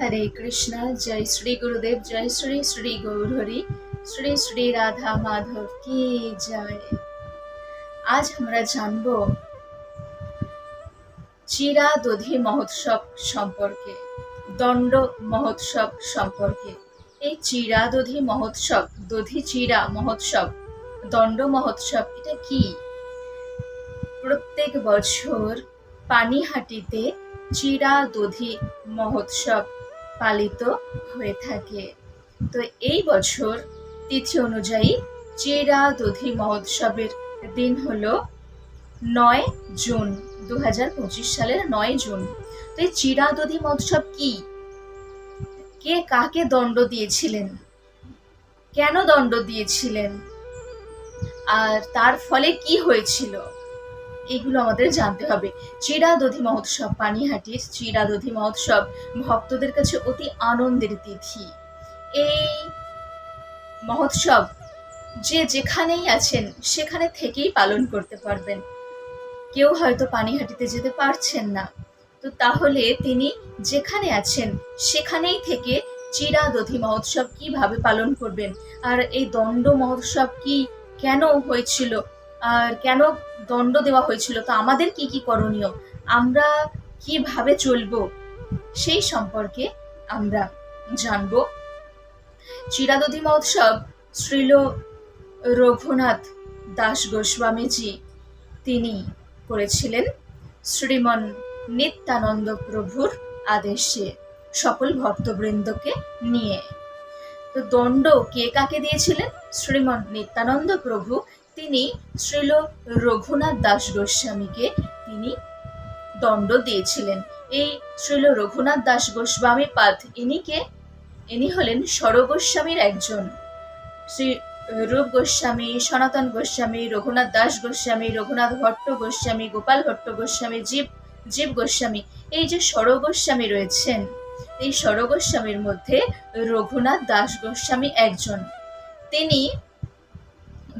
হরে কৃষ্ণ জয় শ্রী গুরুদেব জয় শ্রী শ্রী গৌরহরি শ্রী শ্রী রাধা মাধব কি জয় আজ আমরা জানব চিরা দধি মহোৎসব সম্পর্কে দণ্ড মহোৎসব সম্পর্কে এই চিরা দধি মহোৎসব, দধি চিরা মহোৎসব, দণ্ড মহোৎসব, এটা কি? প্রত্যেক বছর পানিহাটিতে চিরা দধি মহোৎসব পালিত হয়ে থাকে। তো এই বছর তিথি অনুযায়ী চিরা দধি মহোৎসবের দিন হল নয় জুন দু হাজার পঁচিশ সালের নয় জুন। তো এই চিরা দধি মহোৎসব কি? কে কাকে দণ্ড দিয়েছিলেন? কেন দণ্ড দিয়েছিলেন? আর তার ফলে কি হয়েছিল? এগুলো আমাদের জানতে হবে। চিরাদধি মহোৎসব পানিহাটির চিরাদধি মহোৎসব ভক্তদের কাছে অতি আনন্দের তিথি। এই মহোৎসব যে যেখানেই আছেন, সেখানে থেকেই পালন করতে পারবেন। কেউ হয়তো পানিহাটিতে যেতে পারছেন না। তো তাহলে তিনি যেখানে আছেন, সেখানেই থেকে চিরাদধি মহোৎসব কীভাবে পালন করবেন? আর এই দণ্ড মহোৎসব কি কেন হয়েছিল? আর কেন দণ্ড দেওয়া হয়েছিল। তো আমাদের কি কি করণীয়? আমরা কীভাবে চলবো? সেই সম্পর্কে আমরা জানব। চিরাদধি মহোৎসব শ্রীল রঘুনাথ দাস গোস্বামীজি তিনি করেছিলেন। শ্রীমন নিত্যানন্দ প্রভুর আদেশে সকল ভক্তবৃন্দকে নিয়ে। তো দণ্ড কে কাকে দিয়েছিলেন? শ্রীমন নিত্যানন্দ প্রভু তিনি শ্রীল রঘুনাথ দাস গোস্বামীকে তিনি দণ্ড দিয়েছিলেন। এই শ্রীল রঘুনাথ দাস গোস্বামী পাদ ইনিকে, ইনি হলেন স্বরগোস্বামীর একজন। শ্রী রূপ গোস্বামী, সনাতন গোস্বামী, রঘুনাথ দাস গোস্বামী, রঘুনাথ ভট্ট গোস্বামী, গোপাল ভট্ট গোস্বামী, জীব জীব গোস্বামী, এই যে স্বরগোস্বামী রয়েছেন, এই স্বরগোস্বামীর মধ্যে রঘুনাথ দাস গোস্বামী একজন। তিনি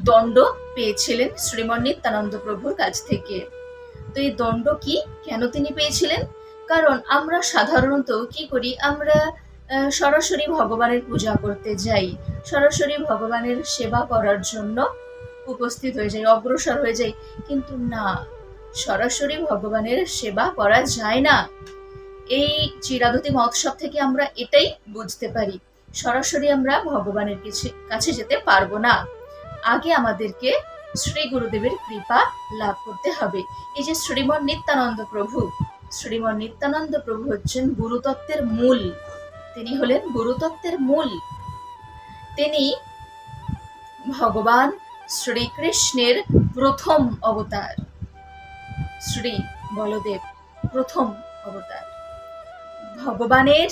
দণ্ড পেয়েছিলেন শ্রীমন নিত্যানন্দ প্রভুর কাছ থেকে। তো এই দণ্ড কি? কেন তিনি পেয়েছিলেন? কারণ আমরা সাধারণত কি করি? আমরা সরাসরি ভগবানের পূজা করতে যাই। সরাসরি ভগবানের সেবা করার জন্য উপস্থিত হয়ে যাই, অগ্রসর হয়ে যাই। কিন্তু না, সরাসরি ভগবানের সেবা করা যায় না। এই চিরাদতি মহোৎসব থেকে আমরা এটাই বুঝতে পারি। সরাসরি আমরা ভগবানের কাছে যেতে পারব না। আগে আমাদেরকে শ্রী গুরুদেবের কৃপা লাভ করতে হবে। এই যে শ্রীমন নিত্যানন্দ প্রভু, শ্রীমন নিত্যানন্দ প্রভু হচ্ছেন গুরুতত্ত্বের মূল। তিনি হলেন গুরুতত্ত্বের মূল। তিনি ভগবান শ্রীকৃষ্ণের প্রথম অবতার। শ্রী বলদেব প্রথম অবতার। ভগবানের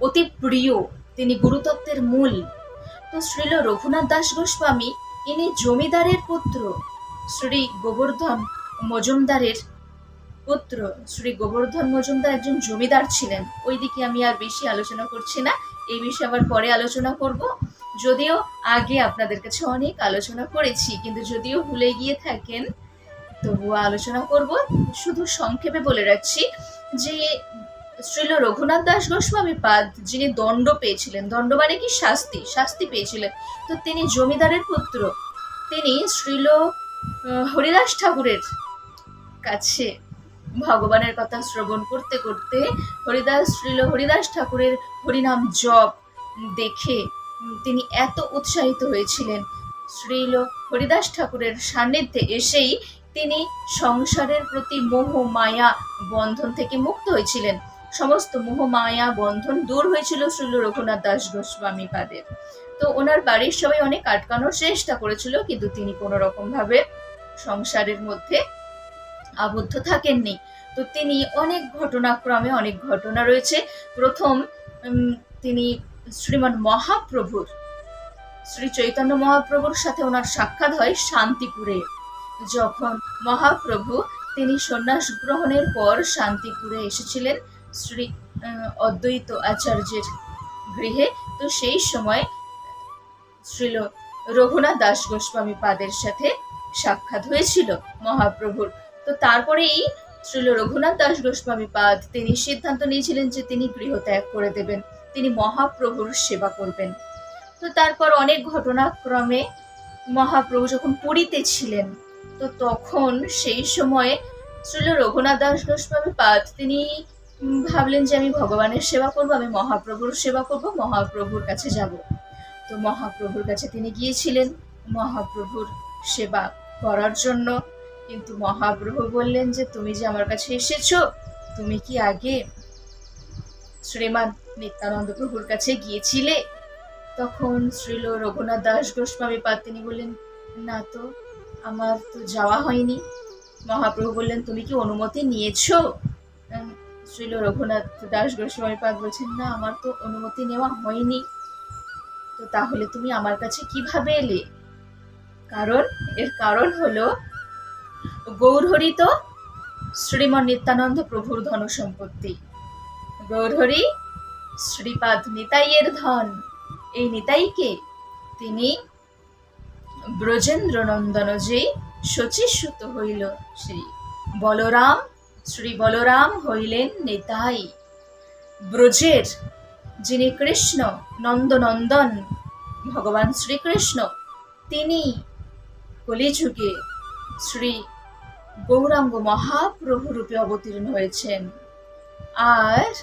অতি প্রিয়, তিনি গুরুতত্ত্বের মূল। তো শ্রীল রঘুনাথ দাস গোস্বামী, ইনি জমিদারের পুত্র। শ্রী গোবর্ধন মজুমদারের পুত্র। শ্রী গোবর্ধন মজুমদার একজন জমিদার ছিলেন। ওইদিকে আমি আর বেশি আলোচনা করছি না। এই বিষয়ে আবার পরে আলোচনা করব। যদিও আগে আপনাদের কাছে অনেক আলোচনা করেছি, কিন্তু যদিও ভুলে গিয়ে থাকেন, তবুও আলোচনা করব। শুধু সংক্ষেপে বলে রাখছি যে শ্রীল রঘুনাথ দাস গোস্বামী পাদ, যিনি দণ্ড পেয়েছিলেন। দণ্ড মানে কি? শাস্তি। শাস্তি পেয়েছিলেন। তো তিনি জমিদারের পুত্র। তিনি শ্রীল হরিদাস ঠাকুরের কাছে ভগবানের কথা শ্রবণ করতে করতে হরিদাস, শ্রীল হরিদাস ঠাকুরের হরিনাম জপ দেখে তিনি এত উৎসাহিত হয়েছিলেন। শ্রীল হরিদাস ঠাকুরের সান্নিধ্যে এসেই তিনি সংসারের প্রতি মোহ, মায়া, বন্ধন থেকে মুক্ত হয়েছিলেন। সমস্ত মোহ, মায়া, বন্ধন দূর হয়েছিল শ্রীল রঘুনাথ দাস গোস্বামী পাদের তো ওনার বাড়ির সবাই অনেক আটকানোর চেষ্টা করেছিল, কিন্তু তিনি কোনো রকম ভাবে সংসারের মধ্যে আবদ্ধ থাকেননি। তো তিনি অনেক ঘটনাক্রমে অনেক ঘটনা রয়েছে। প্রথম তিনি শ্রীমান মহাপ্রভুর, শ্রী চৈতন্য মহাপ্রভুর সাথে ওনার সাক্ষাৎ হয় শান্তিপুরে। যখন মহাপ্রভু তিনি সন্ন্যাস গ্রহণের পর শান্তিপুরে এসেছিলেন শ্রী অদ্বৈত আচার্যের গৃহে, তো সেই সময় শ্রীল রঘুনাথ দাস গোস্বামী পাদের সাথে সাক্ষাৎ হয়েছিল মহাপ্রভুর। তো তারপরেই শ্রীল রঘুনাথ দাস গোস্বামী পাদ তিনি সিদ্ধান্ত নিয়েছিলেন যে তিনি গৃহ ত্যাগ করে দেবেন, তিনি মহাপ্রভুর সেবা করবেন। তো তারপর অনেক ঘটনাক্রমে মহাপ্রভু যখন পুরীতে ছিলেন, তো তখন সেই সময়ে শ্রীল রঘুনাথ দাস গোস্বামী পাদ তিনি ভাবলেন যে আমি ভগবানের সেবা করব, আমি মহাপ্রভুর সেবা করব, মহাপ্রভুর কাছে যাব। তো মহাপ্রভুর কাছে তিনি গিয়েছিলেন, মহাপ্রভুর সেবা করার জন্য। কিন্তু মহাপ্রভু বললেন যে, তুমি যে আমার কাছে এসেছ, তুমি কি আগে শ্রীমান নিত্যানন্দ প্রভুর কাছে গিয়েছিলে? তখন শ্রীল রঘুনাথ দাস গোস্বামী পাদ, তিনি বললেন, না তো, আমার তো যাওয়া হয়নি। মহাপ্রভু বললেন, তুমি কি অনুমতি নিয়েছো? শ্রীল রঘুনাথ দাস গোস্বামী পাদ বলছেন, না, আমার তো অনুমতি নেওয়া হয়নি। তো তাহলে তুমি আমার কাছে কীভাবে এলে? কারণ, এর কারণ হলো গৌরহরি তো শ্রীমন নিত্যানন্দ প্রভুর ধন সম্পত্তি। গৌরহরি শ্রীপাদ নিতাইয়ের ধন। এই নিতাইকে তিনি ব্রজেন্দ্র নন্দন যে শচীসুত হইল শ্রী বলরাম শ্রী বলরাম হইলেন নিতাই। ব্রজের যিনি কৃষ্ণ নন্দনন্দন, ভগবান শ্রীকৃষ্ণ, তিনি কলিযুগে শ্রী গৌরাঙ্গ মহাপ্রভু রূপে অবতীর্ণ হয়েছেন। আর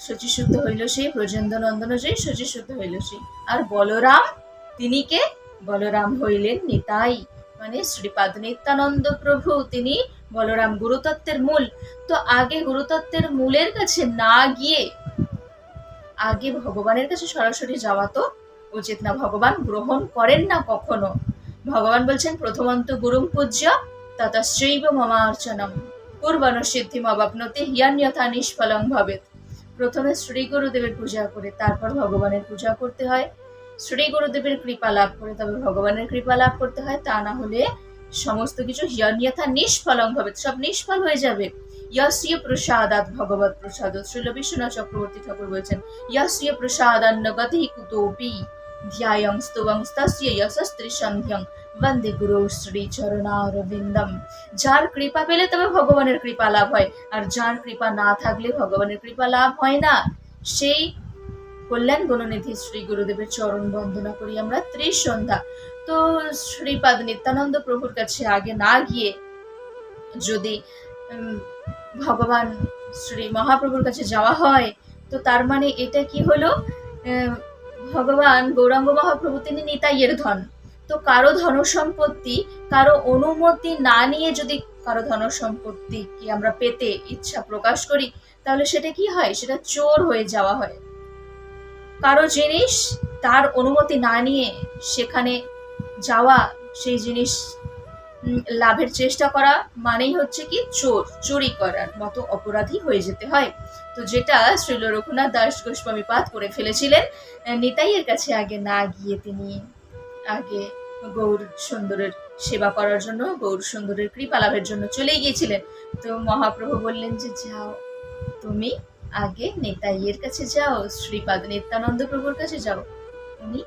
শচীশুদ্ধ হইল সেই ব্রজেন্দ্র নন্দন সেই শচীশুদ্ধ হইল সেই। আর বলরাম, তিনি কে? বলরাম হইলেন নিতাই। মানে শ্রীপাদ নিত্যানন্দ প্রভু, তিনি বলরাম গুরুতত্ত্বের মূল। তো আগে গুরুতত্ত্বের মূলের কাছে না গিয়ে আগে ভগবানের কাছে সরাসরি যাওয়া তো উচিত না। ভগবান গ্রহণ করেন না কখনো। ভগবান বলছেন, প্রথমন্ত গুরুম পূজ্য তথা ততশ্চৈব মমার্চনম। পূর্বাণ সিদ্ধিম অবাপনতে হিয়ান্যথা নিষ্ফলং ভবেত প্রথমে শ্রী গুরুদেবের পূজা করে, তারপর ভগবানের পূজা করতে হয়। শ্রী গুরুদেবের কৃপা লাভ করে, তবে ভগবানের কৃপা লাভ করতে হয়। তা না হলে সমস্ত কিছু নিষ্ফলং হবে সব নিষ্ফল হয়ে যাবে। প্রসাদাত ভগবত প্রসাদ, শ্রীল বিশ্বনাথ চক্রবর্তী ঠাকুর বলেছেন প্রসাদান্ন গতি কুতোপি ধ্যায়ং স্তবং যশস্ত্রী সন্ধ্যং বন্দে গুরু শ্রী চরণারবিন্দম যার কৃপা পেলে তবে ভগবানের কৃপা লাভ হয়, আর যার কৃপা না থাকলে ভগবানের কৃপা লাভ হয় না। সেই কল্যাণ গণনিধি শ্রী গুরুদেবের চরণ বন্দনা করি আমরা ত্রিসন্ধ্যা তো শ্রীপাদ নিত্যানন্দ প্রভুর কাছে আগে না গিয়ে যদি ভগবান শ্রী মহাপ্রভুর কাছে যাওয়া হয়, তো তার মানে এটা কি হলো? ভগবান গৌরাঙ্গ মহাপ্রভু তিনি নিতাইয়ের ধন। তো কারও ধন সম্পত্তি কারও অনুমতি না নিয়ে যদি কারও ধন সম্পত্তি কি আমরা পেতে ইচ্ছা প্রকাশ করি, তাহলে সেটা কি হয়? সেটা চোর হয়ে যাওয়া হয়। কারও জিনিস তার অনুমতি না নিয়ে সেখানে যাওয়া, সেই জিনিস লাভের চেষ্টা করা মানেই হচ্ছে কি চোর, চুরি করার মতো অপরাধী হয়ে যেতে হয়। তো যেটা শ্রীল রঘুনাথ দাস গোস্বামী পাঠ করে ফেলেছিলেন নিতাইয়ের কাছে আগে না গিয়ে তিনি আগে গৌর সুন্দরের সেবা করার জন্য, গৌর সুন্দরের কৃপা লাভের জন্য চলে গিয়েছিলেন। তো মহাপ্রভু বললেন যে, যাও, তুমি আগে নেতাইয়ের কাছে যাও, শ্রীপাদ নিত্যানন্দ প্রভুর কাছে যাও। উনি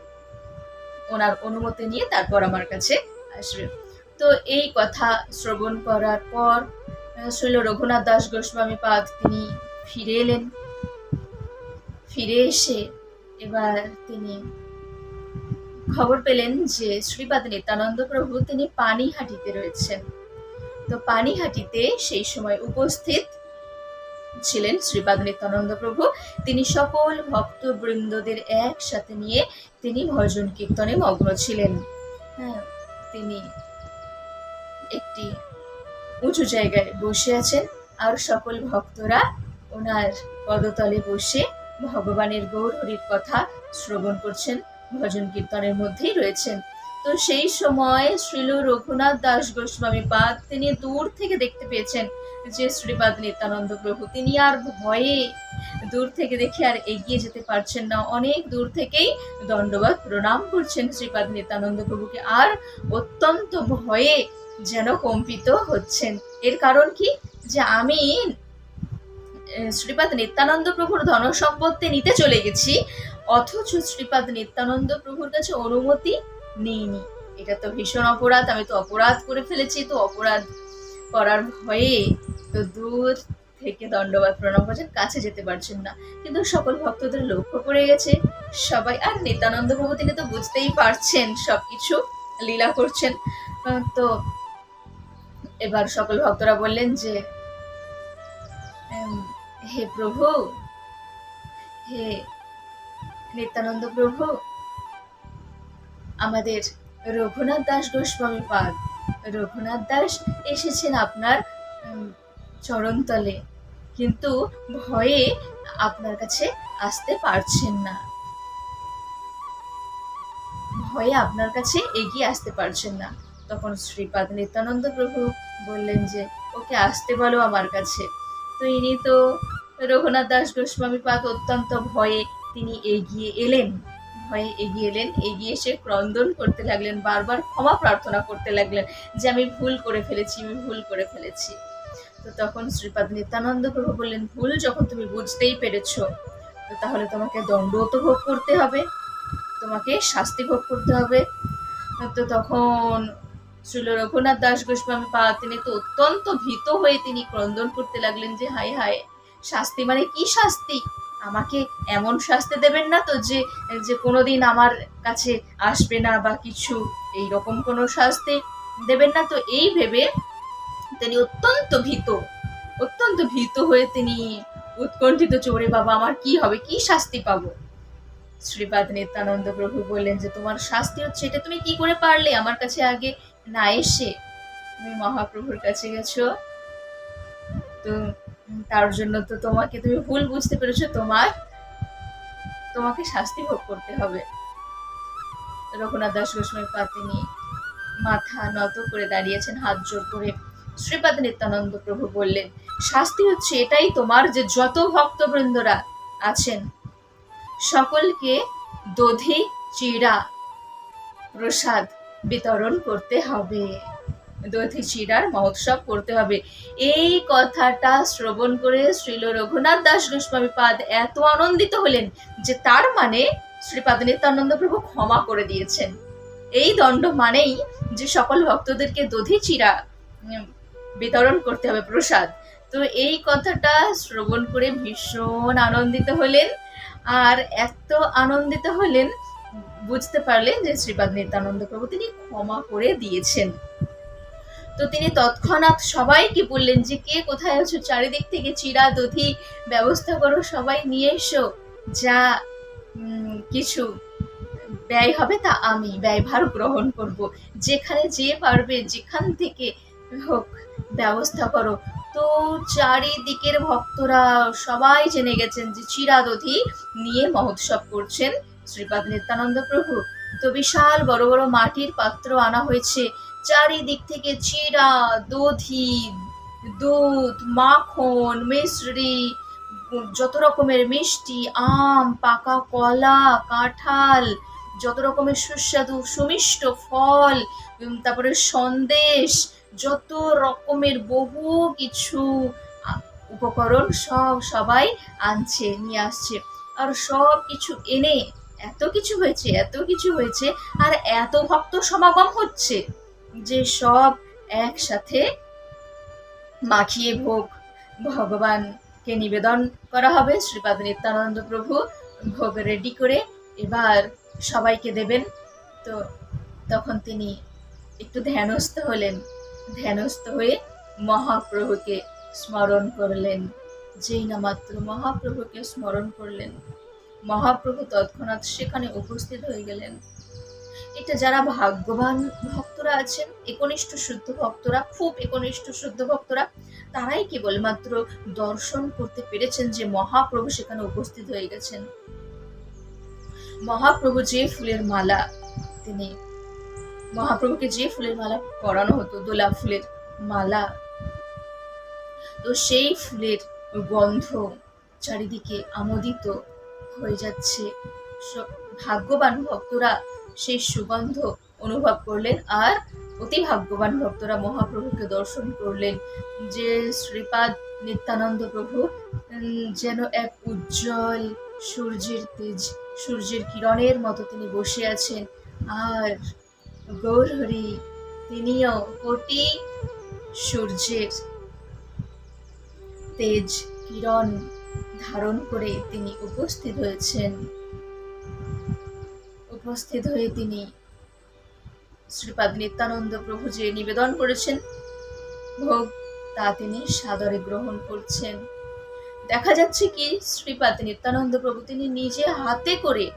ওনার অনুমতি নিয়ে তারপর আমার কাছে আসবে। তো এই কথা শ্রবণ করার পর শৈল রঘুনাথ দাস গোস্বামী পাদ তিনি ফিরে এলেন। ফিরে এসে এবার তিনি খবর পেলেন যে শ্রীপাদ নিত্যানন্দ প্রভু তিনি পানিহাটিতে রয়েছেন। তো পানিহাটিতে সেই সময় উপস্থিত ছিলেন শ্রীপাদ নিত্যানন্দ প্রভু। তিনি সকল ভক্তবৃন্দদের একসাথে নিয়ে তিনি ভজন কীর্তনে মগ্ন ছিলেন। হ্যাঁ তিনি একটি উঁচু জায়গায় বসে আছেন আর সকল ভক্তরা ওনার পদতলে বসে ভগবানের গৌরহরির কথা শ্রবণ করছেন, ভজন কীর্তনের মধ্যেই রয়েছেন। তো সেই সময় শ্রীল রঘুনাথ দাস গোস্বামী পাদ, তিনি দূর থেকে দেখতে পেয়েছেন যে শ্রীপাদ নিত্যানন্দ প্রভু, তিনি আর ভয়ে দূর থেকে দেখে আর এগিয়ে যেতে পারছেন না। অনেক দূর থেকেই দণ্ডবাদ প্রণাম করছেন শ্রীপাদ নিত্যানন্দ প্রভুকে, আর অত্যন্ত ভয়ে যেন কম্পিত হচ্ছেন। এর কারণ কি? যে আমি শ্রীপাদ নিত্যানন্দ প্রভুর ধন সম্পত্তি নিতে চলে গেছি, অথচ শ্রীপাদ নিত্যানন্দ প্রভুর কাছে অনুমতি নেইনি। এটা তো ভীষণ অপরাধ, আমি তো অপরাধ করে ফেলেছি, তো অপরাধ করার ভয়ে তো দূর থেকে দণ্ডবাদ প্রণাম করছেন কাছে যেতে পারছেন না। কিন্তু সকল ভক্তদের লক্ষ্য করে গেছে, সবাই, আর নিত্যানন্দ প্রভু তিনি তো বুঝতেই পারছেন সবকিছু, লীলা করছেন। তো এবার সকল ভক্তরা বললেন যে হে প্রভু, হে নিত্যানন্দ প্রভু আমাদের রঘুনাথ দাস গোস্বামী পাদ রঘুনাথ দাস এসেছেন আপনার চরণতলে। কিন্তু ভয়ে আপনার কাছে আসতে পারছেন না। ভয়ে আপনার কাছে এগিয়ে আসতে পারছেন না। তখন শ্রীপাদ নিত্যানন্দ প্রভু বললেন যে, ওকে আসতে বলো আমার কাছে। তো ইনি তো রঘুনাথ দাস গোস্বামী পাদ অত্যন্ত ভয়ে তিনি এগিয়ে এলেন। ভয়ে এগিয়ে এলেন, এগিয়ে এসে ক্রন্দন করতে লাগলেন, বারবার ক্ষমা প্রার্থনা করতে লাগলেন যে আমি ভুল করে ফেলেছি, আমি ভুল করে ফেলেছি। তো তখন শ্রীপাদ নিত্যানন্দ প্রভু বললেন, ভুল যখন তুমি বুঝতেই পেরেছ, তো তাহলে তোমাকে দণ্ডও তো ভোগ করতে হবে, তোমাকে শাস্তি ভোগ করতে হবে। তো তখন শ্রীল রঘুনাথ দাস গোস্বামী পা তিনি তো অত্যন্ত ভীত হয়ে তিনি ক্রন্দন করতে লাগলেন যে, হায় হায়, শাস্তি মানে কি শাস্তি? আমাকে এমন শাস্তি দেবেন না তো যে যে কোনোদিন আমার কাছে আসবে না বা কিছু এই রকম কোনো শাস্তি দেবেন না। তো এই ভেবে তিনি অত্যন্ত ভীত অত্যন্ত ভীত হয়ে তিনি উৎকণ্ঠিত চোরে, বাবা, আমার কি হবে? কি শাস্তি পাবো? শ্রীপাদ নিত্যানন্দ প্রভু বললেন যে, তোমার শাস্তি হচ্ছে এটা। তুমি কি করে পারলে আমার কাছে আগে না এসে? তুমি মহাপ্রভুর কাছে গেছো। তো তার জন্য তো তোমাকে তুমি ভুল বুঝতে পেরেছ, তোমার, তোমাকে শাস্তি ভোগ করতে হবে। রঘুনাথ দাস গোস্বামী পা তিনি মাথা নত করে দাঁড়িয়েছেন, হাত জোর করে শ্রীপাদ নিত্যানন্দ প্রভু বললেন, শাস্তি হচ্ছে এটাই তোমার যে যত ভক্তবৃন্দরা আছেন, সকলকে দধি, চিড়া, প্রসাদ বিতরণ করতে হবে। দধি চিড়ার মহোৎসব করতে হবে। এই কথাটা শ্রবণ করে শ্রীল রঘুনাথ দাস গোস্বামী পাদ এত আনন্দিত হলেন যে তার মানে শ্রীপাদ নিত্যানন্দ প্রভু ক্ষমা করে দিয়েছেন। এই দণ্ড মানেই যে সকল ভক্তদেরকে দধি চিরা বিতরণ করতে হবে প্রসাদ। তো এই কথাটা শ্রবণ করে ভীষণ আনন্দিত হলেন আর এত আনন্দিত হলেন, বুঝতে পারলেন যে শ্রীপাদ নিত্যানন্দ প্রভু তিনি ক্ষমা করে দিয়েছেন। তো তিনি তৎক্ষণাৎ সবাইকে বললেন যে, কে কোথায় আছো? চারিদিক থেকে চিরা দধি, ব্যবস্থা করো সবাই, নিয়ে এসো। যা কিছু ব্যয় হবে তা আমি, ব্যয়ভার গ্রহণ করব। যেখানে যে পারবে, যেখান থেকে হোক, ব্যবস্থা করো। তো চারিদিকের ভক্তরা সবাই জেনে গেছেন যে চিরাদধি নিয়ে মহোৎসব করছেন শ্রীপাদ নিত্যানন্দ প্রভু। তো বিশাল বড় বড় মাটির পাত্র আনা হয়েছে। চারিদিক থেকে চিরা, দধি, দুধ, মাখন, মিশ্রি, যত রকমের মিষ্টি, আম, পাকা কলা, কাঁঠাল, যত রকমের সুস্বাদু সুমিষ্ট ফল তারপরে সন্দেশ, যত রকমের বহু কিছু উপকরণ সব সবাই আনছে, নিয়ে আসছে। আর সব কিছু এনে এত কিছু হয়েছে, এত কিছু হয়েছে, আর এত ভক্ত সমাগম হচ্ছে। যে সব একসাথে মাখিয়ে ভোগ ভগবানকে নিবেদন করা হবে। শ্রীপাদ নিত্যানন্দ প্রভু ভোগ রেডি করে এবার সবাইকে দেবেন। তো তখন তিনি একটু ধ্যানস্থ হলেন। ধ্যানস্থ হয়ে মহাপ্রভুকে স্মরণ করলেন। যেই না মাত্র মহাপ্রভুকে স্মরণ করলেন। মহাপ্রভু তৎক্ষণাৎ সেখানে উপস্থিত হয়ে গেলেন। এটা যারা ভাগ্যবান ভক্তরা আছেন, একনিষ্ঠ শুদ্ধ ভক্তরা, খুব একনিষ্ঠ শুদ্ধ ভক্তরা, তারাই কেবলমাত্র দর্শন করতে পেরেছেন যে মহাপ্রভু সেখানে উপস্থিত হয়ে গেছেন। মহাপ্রভু যে ফুলের মালা তিনি, মহাপ্রভুকে যে ফুলের মালা পরানো হতো দোলা ফুলের মালা, তো সেই ফুলের গন্ধ চারিদিকে আমোদিত হয়ে যাচ্ছে। ভাগ্যবান ভক্তরা সেই সুগন্ধ অনুভব করলেন আর অতি ভাগ্যবান ভক্তরা মহাপ্রভুকে দর্শন করলেন যে শ্রীপাদ নিত্যানন্দ প্রভু যেন এক উজ্জ্বল সূর্যের তেজ, সূর্যের কিরণের মতো তিনি বসে আছেন। আর গৌরহরি তিনিও কোটি সূর্যের তেজ, কিরণ ধারণ করে তিনি উপস্থিত হয়েছেন। উপস্থিত হয়ে তিনি শ্রীপাদ নিত্যানন্দ প্রভু যে নিবেদন করেছেন। ভোগ তা তিনি সাদরে গ্রহণ করছেন। দেখা যাচ্ছে কি, শ্রীপাদ নিত্যানন্দ প্রভু তিনি নিজে হাতে করে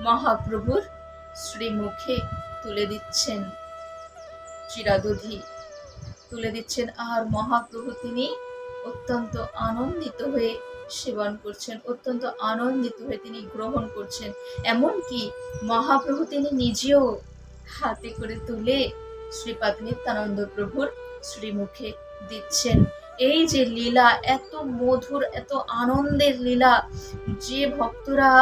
মহাপ্রভুর শ্রীমুখে তুলে দিচ্ছেন। চিরাদধি তুলে দিচ্ছেন। আর মহাপ্রভু তিনি অত্যন্ত আনন্দিত হয়ে সেবন করছেন, অত্যন্ত আনন্দিত হয়ে তিনি গ্রহণ করছেন। এমনকি মহাপ্রভু তিনি নিজেও হাতে করে তুলে শ্রীপাদ নিত্যানন্দ প্রভুর শ্রীমুখে দিচ্ছেন। এই যে লীলা, এত মধুর, এত আনন্দের লীলা, যে ভক্তরা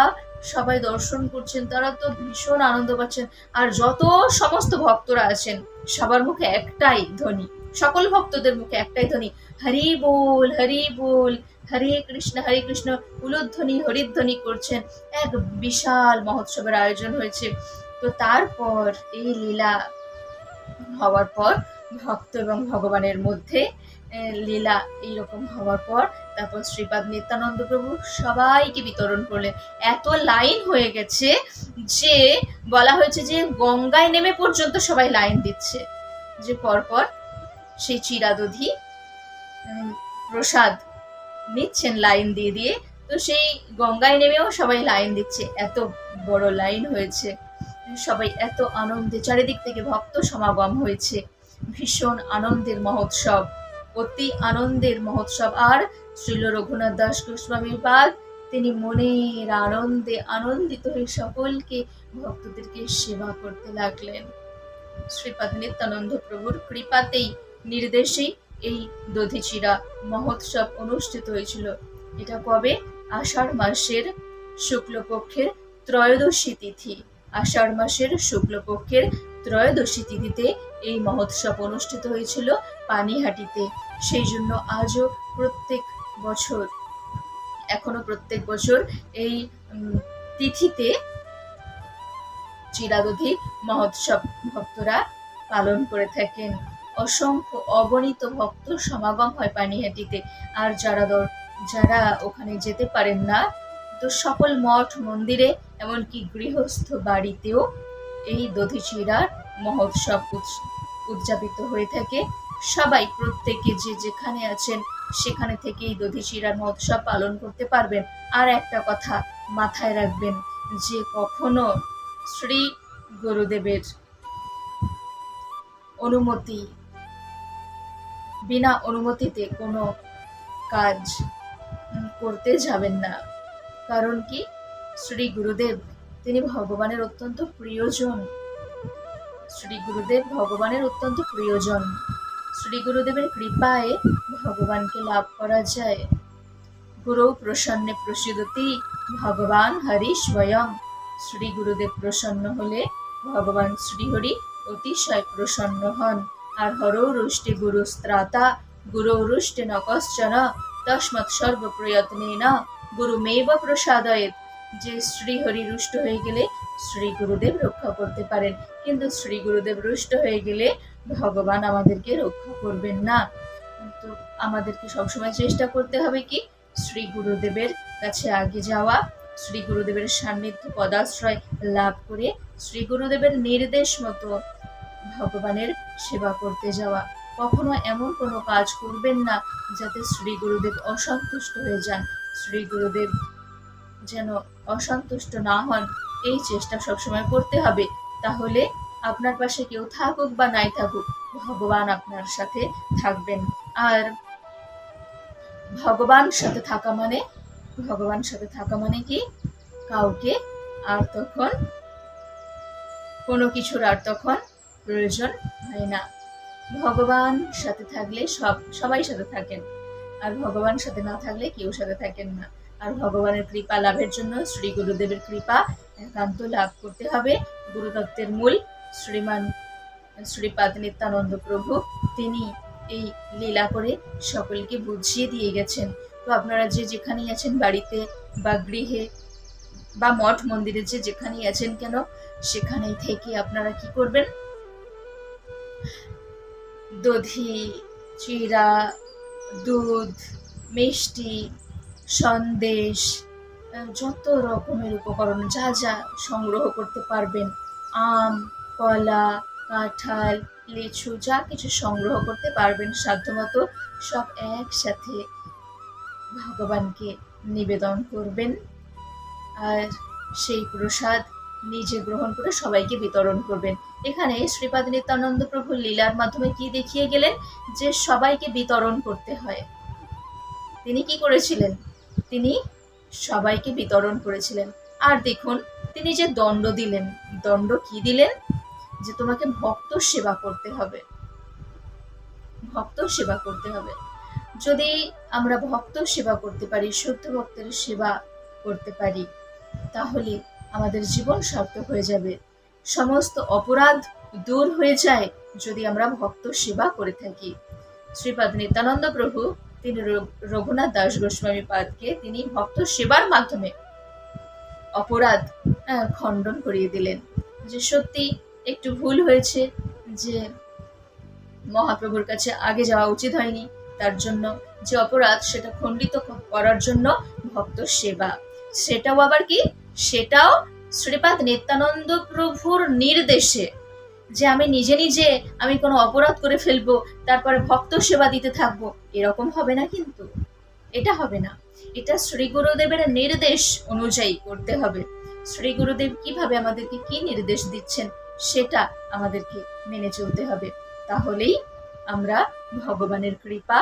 সবাই দর্শন করছেন, তারা তো ভীষণ আনন্দ পাচ্ছেন। আর যত সমস্ত ভক্তরা আছেন, সবার মুখে একটাই ধ্বনি, সকল ভক্তদের মুখে একটাই ধ্বনি, হরি বল হরি বল হরে কৃষ্ণ হরে কৃষ্ণ, উলুধ্বনি, হরিধ্বনি করছেন। এক বিশাল মহোৎসবের আয়োজন হয়েছে। তো তারপর এই লীলা হওয়ার পর, ভক্ত এবং ভগবানের মধ্যে লীলা এইরকম হওয়ার পর, তারপর শ্রীপাদ নিত্যানন্দ প্রভু সবাইকে বিতরণ করলেন। এত লাইন হয়ে গেছে যে, বলা হয়েছে যে গঙ্গায় নেমে পর্যন্ত সবাই লাইন দিচ্ছে। যে পরপর সেই চিরাদধি প্রসাদ নিচ্ছেন লাইন দিয়ে দিয়ে। তো সেই গঙ্গায় নেমেও সবাই লাইন দিচ্ছে। এত বড় লাইন হয়েছে। সবাই এত আনন্দে, চারিদিক থেকে ভক্ত সমাগম হয়েছে। ভীষণ আনন্দের মহোৎসব, অতি আনন্দের মহোৎসব। আর শ্রীল রঘুনাথ দাস গোস্বামীর পাদ তিনি মনের আনন্দে আনন্দিত হয়ে সকলকে, ভক্তদেরকে সেবা করতে লাগলেন। শ্রীপাদ নিত্যানন্দ প্রভুর কৃপাতেই, নির্দেশেই এই দধিচিরা মহোৎসব অনুষ্ঠিত হয়েছিল। এটা কবে? আষাঢ় মাসের শুক্লপক্ষের ত্রয়োদশী তিথি। আষাঢ় মাসের শুক্লপক্ষের ত্রয়োদশী তিথিতে এই মহোৎসব অনুষ্ঠিত হয়েছিল পানিহাটিতে। সেই জন্য আজও প্রত্যেক বছর, এখনও প্রত্যেক বছর এই তিথিতে চিরাদধি মহোৎসব ভক্তরা পালন করে থাকেন। অসংখ্য অগণিত ভক্ত সমাগম হয় পানিহাটিতে। আর যারা দর- যারা ওখানে যেতে পারেন না, তো সকল মঠ মন্দিরে, এমনকি গৃহস্থ বাড়িতেও এই দধিচিরার মহোৎসব উদযাপিত হয়ে থাকে। সবাই প্রত্যেকে যে যেখানে আছেন, সেখানে থেকে এই দধিচিরার মহোৎসব পালন করতে পারবেন। আর একটা কথা মাথায় রাখবেন, যে কখনো শ্রী গুরুদেবের অনুমতি বিনা অনুমতিতে কোনো কাজ করতে যাবেন না। কারণ কি? শ্রী গুরুদেব, তিনি ভগবানের অত্যন্ত প্রিয়জন। শ্রী গুরুদেব ভগবানের অত্যন্ত প্রিয়জন। শ্রী গুরুদেবের কৃপায় ভগবানকে লাভ করা যায়। গুরু প্রসন্নে প্রসিদতি ভগবান হরি স্বয়ং। শ্রী গুরুদেব প্রসন্ন হলে ভগবান শ্রীহরি অতিশয় প্রসন্ন হন। আর হরৌরুষ্টে গুরু স্ত্রাতা গুরৌরুষ্টে ন কশ্চন তস্মৎ সর্বপ্রয়ত্নেন, গুরুমেব প্রসাদয়েত। যে শ্রীহরি রুষ্ট হয়ে গেলে শ্রী গুরুদেব রক্ষা করতে পারেন, কিন্তু শ্রী গুরুদেব রুষ্ট হয়ে গেলে ভগবান আমাদেরকে রক্ষা করবেন না। তো আমাদেরকে সবসময় চেষ্টা করতে হবে কি? শ্রী গুরুদেবের কাছে আগে যাওয়া, শ্রী গুরুদেবের সান্নিধ্য পদাশ্রয় লাভ করে, শ্রী গুরুদেবের নির্দেশ মতো ভগবানের সেবা করতে যাওয়া। কখনো এমন কোনো কাজ করবেন না যাতে শ্রী গুরুদেব অসন্তুষ্ট হয়ে যান। শ্রী গুরুদেব যেন অসন্তুষ্ট না হন, এই চেষ্টা সবসময় করতে হবে। তাহলে আপনার পাশে কেউ থাকুক বা নাই থাকুক, ভগবান আপনার সাথে থাকবেন। আর ভগবান সাথে থাকা মানে ভগবান সাথে থাকা মানে কি? কাউকে আর তখন কোনো কিছুর আর তখন প্রয়োজন হয় না। ভগবান সাথে থাকলে সব, সবাই সাথে থাকেন। আর ভগবান সাথে না থাকলে কেউ সাথে থাকেন না। আর ভগবানের কৃপা লাভের জন্য শ্রী গুরুদেবের কৃপা একান্ত লাভ করতে হবে। গুরুতত্ত্বের মূল শ্রীমান, শ্রীপাদ নিত্যানন্দ প্রভু, তিনি এই লীলা করে সকলকে বুঝিয়ে দিয়ে গেছেন। তো আপনারা যে যেখানেই আছেন বাড়িতে বা গৃহে বা মঠ মন্দিরে যে যেখানেই আছেন কেন, সেখানেই থেকে আপনারা কি করবেন? দধি, চিরা, দুধ, মিষ্টি, সন্দেশ যত রকমের উপকরণ যা যা সংগ্রহ করতে পারবেন। আম, কলা, কাঁঠাল, লিচু যা কিছু সংগ্রহ করতে পারবেন সাধ্যমতো। সব একসাথে ভগবানকে নিবেদন করবেন। আর সেই প্রসাদ নিজে গ্রহণ করে সবাইকে বিতরণ করবেন। এখানে শ্রীপাদ নিত্যানন্দ প্রভু লীলার মাধ্যমে কি দেখিয়ে গেলেন? যে সবাইকে বিতরণ করতে হয়। তিনি কি করেছিলেন? তিনি সবাইকে বিতরণ করেছিলেন। আর দেখুন, তিনি যে দণ্ড দিলেন। দণ্ড কি দিলেন? যে তোমাকে ভক্ত সেবা করতে হবে। ভক্ত সেবা করতে হবে। যদি আমরা ভক্ত সেবা করতে পারি, শুদ্ধ ভক্তের সেবা করতে পারি, তাহলে আমাদের জীবন সার্থক হয়ে যাবে। সমস্ত অপরাধ দূর হয়ে যায় যদি আমরা ভক্ত সেবা করে থাকি। শ্রীপাদ নিত্যানন্দ প্রভু, তিনি রঘুনাথ দাস গোস্বামী পাদকে তিনি ভক্ত সেবার মাধ্যমে অপরাধ খণ্ডন করিয়ে দিলেন। যে সত্যি একটু ভুল হয়েছে, যে মহাপ্রভুর কাছে আগে যাওয়া উচিত হয়নি, তার জন্য যে অপরাধ সেটা খণ্ডিত করার জন্য ভক্ত সেবা। সেটাও আবার কি? সেটাও শ্রীপাদ নিত্যানন্দ প্রভুর নির্দেশে যে আমি নিজে নিজে আমি কোনো অপরাধ করে ফেলব, তারপরে ভক্ত সেবা দিতে থাকব, এরকম হবে না কিন্তু। এটা হবে না। এটা শ্রী গুরুদেবের নির্দেশ অনুযায়ী করতে হবে। শ্রী গুরুদেব কীভাবে আমাদেরকে কি নির্দেশ দিচ্ছেন, সেটা আমাদেরকে মেনে চলতে হবে। তাহলেই আমরা ভগবানের কৃপা,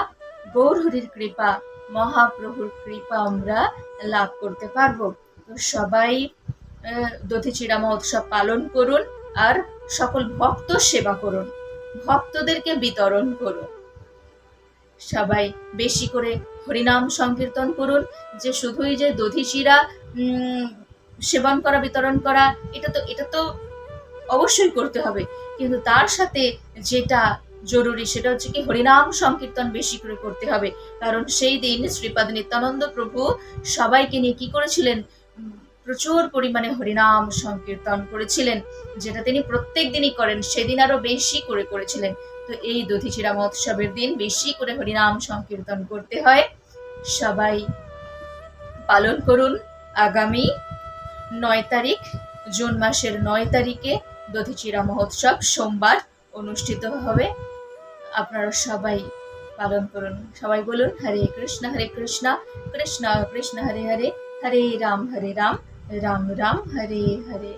গৌরহরির কৃপা, মহাপ্রভুর কৃপা আমরা লাভ করতে পারব। সবাই আহ, দধিচিড়া মহোৎসব পালন করুন আর সকল ভক্ত সেবা করুন। ভক্তদেরকে বিতরণ করুন। সবাই বেশি করে হরিনাম সংকীর্তন করুন যে শুধুই যে দধিচিরা উম, সেবন করা বিতরণ করা এটা তো এটা তো অবশ্যই করতে হবে। কিন্তু তার সাথে যেটা জরুরি সেটা হচ্ছে কি হরিনাম সংকীর্তন বেশি করে করতে হবে। কারণ সেই দিন শ্রীপাদ নিত্যানন্দ প্রভু সবাইকে নিয়ে কি করেছিলেন? প্রচুর পরিমাণে হরিনাম সংকীর্তন করেছিলেন, যেটা তিনি প্রত্যেক দিনই করেন, সেদিন আরও বেশি করে করেছিলেন। তো এই দধিচিরা মহোৎসবের দিন বেশি করে হরিনাম সংকীর্তন করতে হয়। সবাই পালন করুন আগামী নয় তারিখ, জুন মাসের নয় তারিখে দধিচিরা মহোৎসব সোমবার অনুষ্ঠিত হবে। আপনারা সবাই পালন করুন। সবাই বলুন, হরে কৃষ্ণ হরে কৃষ্ণ কৃষ্ণ কৃষ্ণ, হরে হরে হরে রাম হরে রাম। রাম রাম হরে হরে